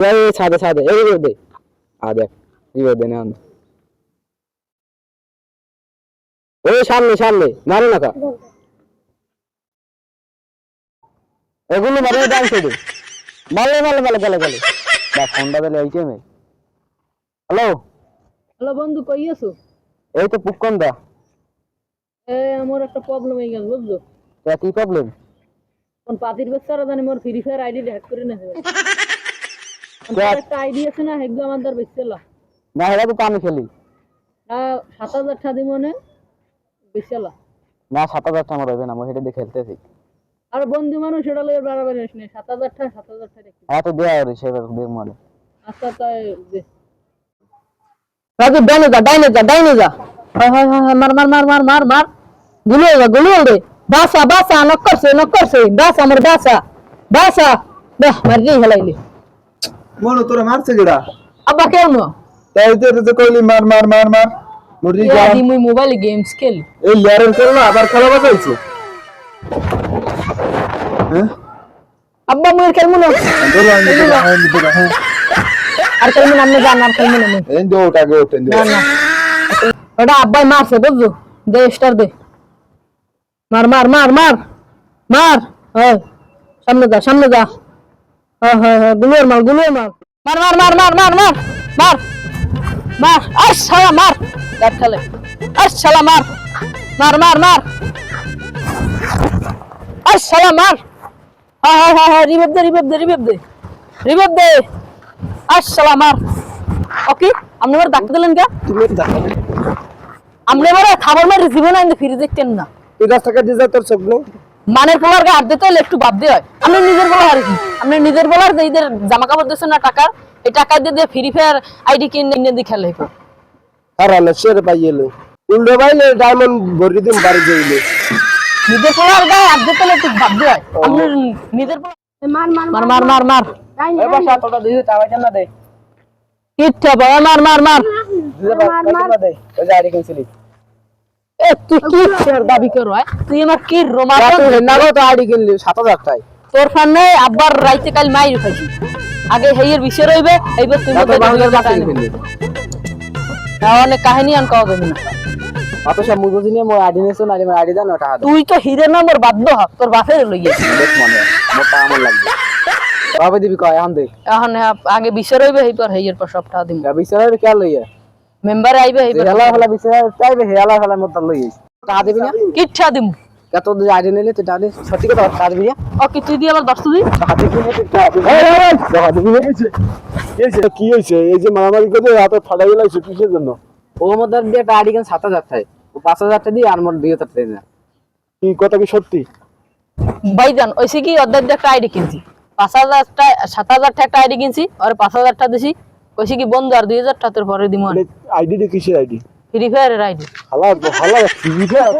এই ছাদে ছাদে এই রিভার দে আ দেখ রিভার দে না ওই সামনে সামনে। মারো না কা। এগুলো মারে ডান সাইডে মারলে মারলে মারলে গেলে গেলে বা ফোনটা দিলে এই টাইমে হ্যালো হ্যালো বন্ধু কই আছো? এই তো পুকন দা এ আমার একটা প্রবলেম হয়ে গেল বুঝছ? কি প্রবলেম কোন পাতির বাচ্চারা জানি মোর ফ্রি ফায়ার আইডি হ্যাক করে নেছে একটা আইডি আছে না হেগুলো আমার দ্বার বেচছিল না হেরা তো আমি খেলি। না সাত হাজার টাকা দিব মানে বেচছিল না সাত হাজার টাকা আমার হবে না আমি হেঁটে দিয়ে খেলতেছি। আর বন্ধু মানুষ সেটা লয়ে বাড়াবাড়ি আসে না সাত হাজার টাকা সাত হাজার টাকা দেখি। হ্যাঁ তো দেয়া হবে সেবার দেখ মারে। আচ্ছা তাই দে। রাজু ডাইনে যা ডাইনে যা ডাইনে যা। হয় হয় হয় মার মার মার মার মার মার। গুলিয়ে যা গুলিয়ে দে বাসা বাসা নক করছে নক করছে। বাসা আমার বাসা। বাসা। বাহ মার দিয়ে হেলাইলি। মনো তোরা মারছে গেডা আব্বা কেউ না তাই তো তো কইলি মার মার মার মার। মুরগি যা দি মুই মোবাইলে গেমস খেলি। এই লেয়ারের করে না আবার খেলা বাজাইছে হ্যাঁ? আব্বা মুই খেলমু না। ধরো আমি ধরো আমি ধরো হ্যাঁ। আর খেলমু না আপনি যান আর খেলমু না এই দো ওটা গে ওটা না না। ওটা আব্বাই মারছে বুঝছ? দে স্টার দে। মার মার মার মার। মার। হয় সামনে যা সামনে যা। হ্যাঁ হ্যাঁ হ্যাঁ গুলিয়ে মার গুলিয়ে মার মার মার মার মার মার মার মার মার আস শালা মার ব্যাট খেলে আস শালা মার মার মার মার আস শালা মার হ্যাঁ হ্যাঁ হ্যাঁ হ্যাঁ দে রিবেব দে রিবেব দে রিবেব দে আস শালা মার ওকে আপনি এবার ডাক দিলেন কে আপনি এবার খাবার মারি জীবনে আনতে ফিরে দেখতেন না তুই রাস্তা কাটে যা তোর মানের পোলার গা দিতে হলে একটু ভাবতে হয়। আপনি নিজের বলার আর কি আপনি নিজের বলার যে ঈদের জামা কাপড় দিচ্ছেন না টাকার এই টাকা দিয়ে দিয়ে ফ্রি ফায়ার আইডি কিনে নিয়ে দিয়ে খেলে এরপর। হারালে শের পাইয়েলে উল্টো পাইলে ডায়মন্ড ভরি দিন বাড়ি যাইলে নিজের পোলার হাত দিতে হলে একটু ভাবতে হয়। আপনি নিজের পোলার মার মার মার মার এবার সাত টাকা দিয়ে টাকা না দে? ইচ্ছা বাবা মার মার মার। না দে। ওই যে আইডি কিনছিলি। তুই কি ফের দাবি করো তুই আমার কি গো তো আইডি কিনলি সাত হাজার টাকায় তোর সামনে আব্বার রাইতে কাল মাই উঠাইছি আগে হেয়ের বিষয় রইবে এইবার তুমি তারপর বাংলার বাকি কিনলি অনেক কাহিনী আন কওয়া যাবে না অত সব নিয়ে মোর না আমার দাও টাকা তুই তো হিরে বাধ্য হ তোর বাপের লইয়ে দেখ মনে আমার লাগবে। কবে দিবি কয় এখন দে এখন হ্যাঁ, আগে বিষয় রইবে এইবার পর সবটা দিম। বিচারে কে লইয়া? মেম্বার আইবে এইবার হেলা হেলা বিচারে চাইবে হেলা হেলা মোর তার লইয়া টাকা দিবি না? কিচ্ছা দিম। কত যে আইডি নিলে তুই টাকা সত্যি কথা টাকা দিবি না? ও কি তুই দিয়ে আবার দশ তুই টাকা দিবি না। টাকা দিবি না না কি হয়েছে? এই যে মারামারি করে হাতে ফাটাই গেলাইছে কিসের জন্য? ওর মধ্যে দিয়ে একটা আইডি কিন সাত হাজার টাকা ও পাঁচ হাজার টাকা দিয়ে আর মোর দুই হাজার টাকা না। কি কথা কি সত্যি? ভাইজান ওইসে কি অর্ধেক একটা আইডি কিনছি? পাঁচ হাজার টাকা সাত হাজার টাকা একটা আইডি কিনছি আর পাঁচ হাজার টাকা দিছি কইছি কি বন্ধু আর 2000 টাকার পরে দিমু আইডি ডি কিসের আইডি ফ্রি ফায়ারের আইডি হালা হালা ফ্রি ফায়ার